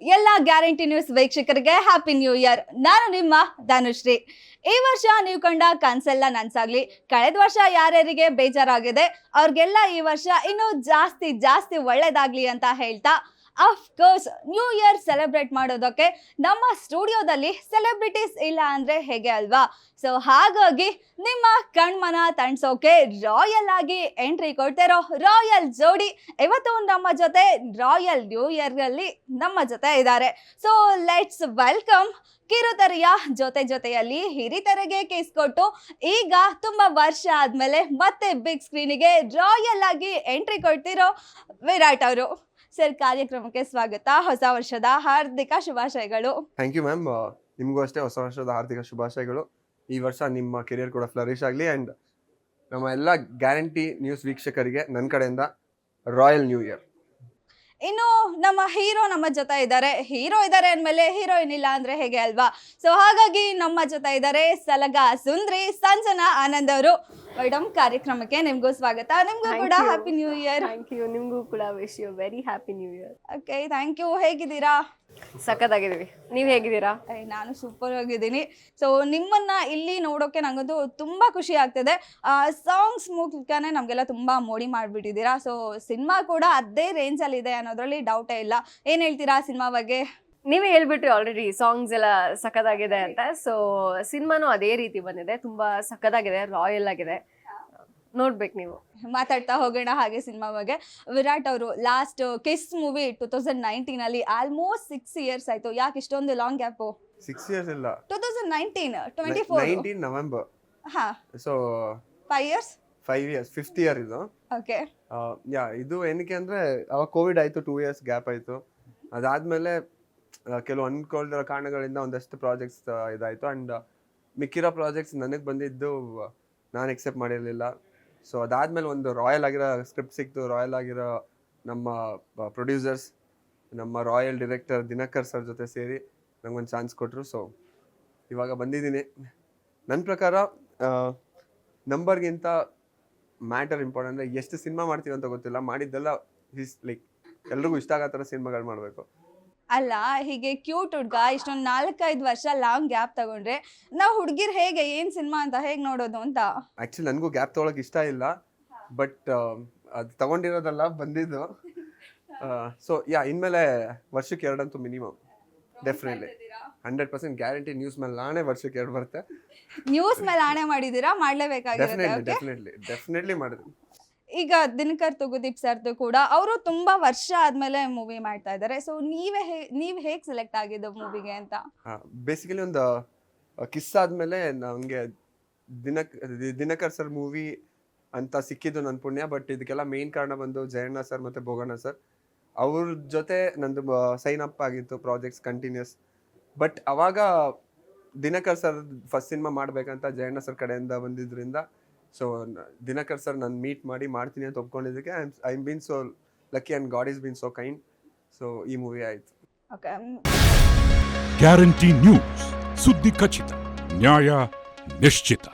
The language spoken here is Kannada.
ಎಲ್ಲ ಗ್ಯಾರಂಟಿ ನ್ಯೂಸ್ ವೀಕ್ಷಕರಿಗೆ ಹ್ಯಾಪಿ ನ್ಯೂ ಇಯರ್ ನಾನು ನಿಮ್ಮ ಧನುಶ್ರೀ. ಈ ವರ್ಷ ನೀವು ಕಂಡ ಕನ್ಸೆಲ್ಲ ನನ್ಸಾಗ್ಲಿ. ಕಳೆದ ವರ್ಷ ಯಾರ್ಯಾರಿಗೆ ಬೇಜಾರಾಗಿದೆ, ಅವ್ರಿಗೆಲ್ಲ ಈ ವರ್ಷ ಇನ್ನೂ ಜಾಸ್ತಿ ಜಾಸ್ತಿ ಒಳ್ಳೇದಾಗ್ಲಿ ಅಂತ ಹೇಳ್ತಾ ಅಫ್ಕೋರ್ಸ್ ನ್ಯೂ ಇಯರ್ ಸೆಲೆಬ್ರೇಟ್ ಮಾಡೋದಕ್ಕೆ ನಮ್ಮ ಸ್ಟುಡಿಯೋದಲ್ಲಿ ಸೆಲೆಬ್ರಿಟೀಸ್ ಇಲ್ಲ ಅಂದರೆ ಹೇಗೆ ಅಲ್ವಾ? ಸೊ ಹಾಗಾಗಿ ನಿಮ್ಮ ಕಣ್ಮನ ತಣಿಸೋಕೆ ರಾಯಲ್ ಆಗಿ ಎಂಟ್ರಿ ಕೊಡ್ತಿರೋ ರಾಯಲ್ ಜೋಡಿ ಇವತ್ತು ನಮ್ಮ ಜೊತೆ ರಾಯಲ್ ನ್ಯೂ ಇಯರ್ ಅಲ್ಲಿ ನಮ್ಮ ಜೊತೆ ಇದ್ದಾರೆ. ಸೊ ಲೆಟ್ಸ್ ವೆಲ್ಕಮ್ ಕಿರುತೆರೆಯ ಜೊತೆ ಜೊತೆಯಲ್ಲಿ ಹಿರಿತೆರೆಗೆ ಕೇಸ್ ಕೊಟ್ಟು ಈಗ ತುಂಬ ವರ್ಷ ಆದಮೇಲೆ ಮತ್ತೆ ಬಿಗ್ ಸ್ಕ್ರೀನಿಗೆ ರಾಯಲ್ ಆಗಿ ಎಂಟ್ರಿ ಕೊಡ್ತಿರೋ ವಿರಾಟ್ ಅವರು. ಸರ್ ಕಾರ್ಯಕ್ರಮಕ್ಕೆ ಸ್ವಾಗತ. ಹೊಸ ವರ್ಷದ ಹಾರ್ದಿಕ ಶುಭಾಶಯಗಳು. ಥ್ಯಾಂಕ್ ಯು ಮ್ಯಾಮ್ ನಿಮಗೂ ಅಷ್ಟೇ ಹೊಸ ವರ್ಷದ ಹಾರ್ದಿಕ ಶುಭಾಶಯಗಳು. ಈ ವರ್ಷ ನಿಮ್ಮ ಕೆರಿಯರ್ ಕೂಡ ಫ್ಲರಿಶ್ ಆಗಲಿ ಆ್ಯಂಡ್ ನಮ್ಮ ಎಲ್ಲ ಗ್ಯಾರಂಟಿ ನ್ಯೂಸ್ ವೀಕ್ಷಕರಿಗೆ ನನ್ನ ಕಡೆಯಿಂದ ರಾಯಲ್ ನ್ಯೂ ಇಯರ್ ಇನ್ನು ನಮ್ಮ ಹೀರೋ ನಮ್ಮ ಜೊತೆ ಇದ್ದಾರೆ. ಹೀರೋ ಇದ್ದಾರೆ ಅಂದಮೇಲೆ ಹೀರೋಯಿನ್ ಇಲ್ಲ ಅಂದ್ರೆ ಹೇಗೆ ಅಲ್ವಾ? ಸೊ ಹಾಗಾಗಿ ನಮ್ಮ ಜೊತೆ ಇದ್ದಾರೆ ಸಲಗ ಸುಂದ್ರಿ ಸಂಜನಾ ಆನಂದ್ ಅವರು. ಮೇಡಮ್ ಕಾರ್ಯಕ್ರಮಕ್ಕೆ ನಿಮ್ಗೂ ಸ್ವಾಗತ. ನಿಮ್ಗೂ Thank ಕೂಡ you. Happy new year thank you ನಿಮಗೂ ಕೂಡ wish you very happy new year okay thank you ಹೇಗಿದ್ದೀರಾ? ಸಖತ್ತಾಗಿದ್ದೀವಿ. ನೀವು ಹೇಗಿದ್ದೀರಾ? ಏ, ನಾನು ಸೂಪರ್ ಆಗಿದ್ದೀನಿ. ಸೊ ನಿಮ್ಮನ್ನ ಇಲ್ಲಿ ನೋಡೋಕೆ ನಂಗಂತೂ ತುಂಬಾ ಖುಷಿ ಆಗ್ತಿದೆ. ಸಾಂಗ್ಸ್ ಮೂಲಕನೇ ನಮಗೆಲ್ಲ ತುಂಬಾ ಮೋಡಿ ಮಾಡಿಬಿಟ್ಟಿದ್ದೀರಾ. ಸೊ ಸಿನಿಮಾ ಕೂಡ ಅದೇ ರೇಂಜಲ್ಲಿ ಇದೆ ಅನ್ನೋದ್ರಲ್ಲಿ ಡೌಟೇ ಇಲ್ಲ. ಏನು ಹೇಳ್ತೀರಾ ಸಿನಿಮಾ ಬಗ್ಗೆ? ನೀವೇ ಹೇಳ್ಬಿಟ್ರಿ ಆಲ್ರೆಡಿ ಸಾಂಗ್ಸ್ ಎಲ್ಲ ಸಖತ್ತಾಗಿದೆ ಅಂತ. ಸೊ ಸಿನಿಮಾನು ಅದೇ ರೀತಿ ಬಂದಿದೆ. ತುಂಬಾ ಸಖತ್ತಾಗಿದೆ ರಾಯಲ್ ಆಗಿದೆ. ನೋಡ್ಬೇಕು ನೀವು. ಮಾತಾಡ್ತಾ ಹೋಗೋಣ ಹಾಗೆ ಸಿನಿಮಾ ಬಗ್ಗೆ. ವಿರಾಟ್ ಅವರು last kiss movie two thousand ನೈನ್ಟೀನಲ್ಲಿ almost six years ಆಯ್ತು. ಯಾಕೆ ಇಷ್ಟೊಂದು ಲಾಂಗ್ ಗ್ಯಾಪ್ ಸಿಕ್ಸ್ ಇಯರ್ಸ್ ಇಲ್ಲ. Two thousand nineteen twenty four nineteen November ಹಾ. So five years five years fifth year ಇದು. ಓಕೆ ಯಾ ಇದು ಏನಕ್ಕೆ ಅಂದರೆ ಅವಾಗ ಕೋವಿಡ್ ಆಯಿತು ಟೂ ಇಯರ್ಸ್ ಗ್ಯಾಪ್ ಆಯಿತು. ಅದಾದಮೇಲೆ ಕೆಲವು ಅನ್ಕೊಳ್ದಿರೋ ಕಾರಣಗಳಿಂದ ಒಂದಷ್ಟು ಪ್ರಾಜೆಕ್ಟ್ಸ್ ಇದಾಯಿತು. ಆ್ಯಂಡ್ ಮಿಕ್ಕಿರೋ ಪ್ರಾಜೆಕ್ಟ್ಸ್ ನನಗೆ ಬಂದಿದ್ದು ನಾನು ಎಕ್ಸೆಪ್ಟ್ ಮಾಡಿರಲಿಲ್ಲ. ಸೊ ಅದಾದಮೇಲೆ ಒಂದು ರಾಯಲ್ ಆಗಿರೋ ಸ್ಕ್ರಿಪ್ಟ್ ಸಿಕ್ತು. ರಾಯಲ್ ಆಗಿರೋ ನಮ್ಮ ಪ್ರೊಡ್ಯೂಸರ್ಸ್ ನಮ್ಮ ರಾಯಲ್ ಡಿರೆಕ್ಟರ್ ದಿನಕರ್ ಸರ್ ಜೊತೆ ಸೇರಿ ನಂಗೊಂದು ಚಾನ್ಸ್ ಕೊಟ್ಟರು ಸೊ ಇವಾಗ ಬಂದಿದ್ದೀನಿ. ನನ್ನ ಪ್ರಕಾರ ನಂಬರ್ಗಿಂತ ಮ್ಯಾಟರ್ ಇಂಪಾರ್ಟೆಂಟ್ ಅಂದರೆ ಎಷ್ಟು ಸಿನಿಮಾ ಮಾಡ್ತೀವಿ ಅಂತ ಗೊತ್ತಿಲ್ಲ. ಮಾಡಿದ್ದೆಲ್ಲ ಲೈಕ್ ಎಲ್ರಿಗೂ ಇಷ್ಟ ಆಗೋ ಥರ ಸಿನಿಮಾಗಳು ಮಾಡಬೇಕು. ಅಲ್ಲ ಹೀಗೆ ಕ್ಯೂಟ್ ಹುಡ್ಗ ಇಷ್ಟೊಂದು ನಾಲ್ಕೈದು ವರ್ಷ ಲಾಂಗ್ ಗ್ಯಾಪ್ ತಗೊಂಡ್ರೆ ನಾವು ಹುಡುಗಿರ್ ಹೇಗೆ ಏನ್ ಸಿನಿಮಾ ಅಂತ ಹೇಗ್ ನೋಡೋದು ಅಂತ? ಆಕ್ಚುಲಿ ನನಗೂ ಗ್ಯಾಪ್ ತೊಗೊಳಕ್ಕೆ ಇಷ್ಟ ಇಲ್ಲ ಬಟ್ ಅದು ತಗೊಂಡಿರೋದಲ್ಲ ಬಂದಿದ್ದು. ಸೊ ಯಾ ಇನ್ಮೇಲೆ ವರ್ಷಕ್ಕೆ ಎರಡಂತೂ minimum definitely hundred percent guarantee news ಮೇಲೆ ನಾನೇ ವರ್ಷಕ್ಕೆ ಎರಡು ಬರುತ್ತೆ. ನ್ಯೂಸ್ ಮೇಲೆ ಆಣೆ ಮಾಡಿದೀರಾ ಮಾಡ್ಲೇಬೇಕಾಗಿರುತ್ತೆ ಡೆಫಿನೆಟ್ಲಿ ಡೆಫಿನೆಟ್ಲಿ ಡೆಫಿನೆಟ್ಲಿ ಈಗ ದಿನಕರ್ ತುಗುದೀಪ್ ಸರ್ದು ಕೂಡ ಅವರು ತುಂಬಾ ವರ್ಷ ಆದ್ಮೇಲೆ ಮೂವಿ ಮಾಡ್ತಾ ಇದ್ದಾರೆ. ಸೊ ನೀವೇ ನೀವ್ ಹೇಗ್ ಸೆಲೆಕ್ಟ್ ಆಗಿದ್ದು ಮೂವಿಗೆ ಅಂತ? ಬೇಸಿಕಲಿ ಒಂದು ಕಿಸ್ ಆದ್ಮೇಲೆ ನನಗೆ ದಿನ ದಿನಕರ್ ಸರ್ ಮೂವಿ ಅಂತ ಸಿಕ್ಕಿದ್ದು ನನ್ನ ಪುಣ್ಯ. ಬಟ್ ಇದಕ್ಕೆಲ್ಲ ಮೇನ್ ಕಾರಣ ಬಂದು ಜಯಣ್ಣ ಸರ್ ಮತ್ತೆ ಭೋಗಣ್ಣ ಸರ್ ಅವ್ರ ಜೊತೆ ನಂದು ಸೈನ್ ಅಪ್ ಆಗಿತ್ತು ಪ್ರಾಜೆಕ್ಟ್ಸ್ ಕಂಟಿನ್ಯೂಸ್ ಬಟ್ ಅವಾಗ ದಿನಕರ್ ಸರ್ ಫಸ್ಟ್ ಸಿನಿಮಾ ಮಾಡಬೇಕಂತ ಜಯಣ್ಣ ಸರ್ ಕಡೆಯಿಂದ ಬಂದಿದ್ರಿಂದ ಸೊ ದಿನಕರ್ ಸರ್ ನಾನು ಮೀಟ್ ಮಾಡಿ ಮಾಡ್ತೀನಿ ಅಂತ ಒಪ್ಕೊಂಡಿದ್ದಕ್ಕೆ I I been so lucky and God is been so kind so ಈ ಮೂವಿ ಆಯಿತು. ಓಕೆ ಗ್ಯಾರಂಟಿ ನ್ಯೂಸ್ ಸುದ್ದಿ ಖಚಿತ ನ್ಯಾಯ ನಿಶ್ಚಿತ.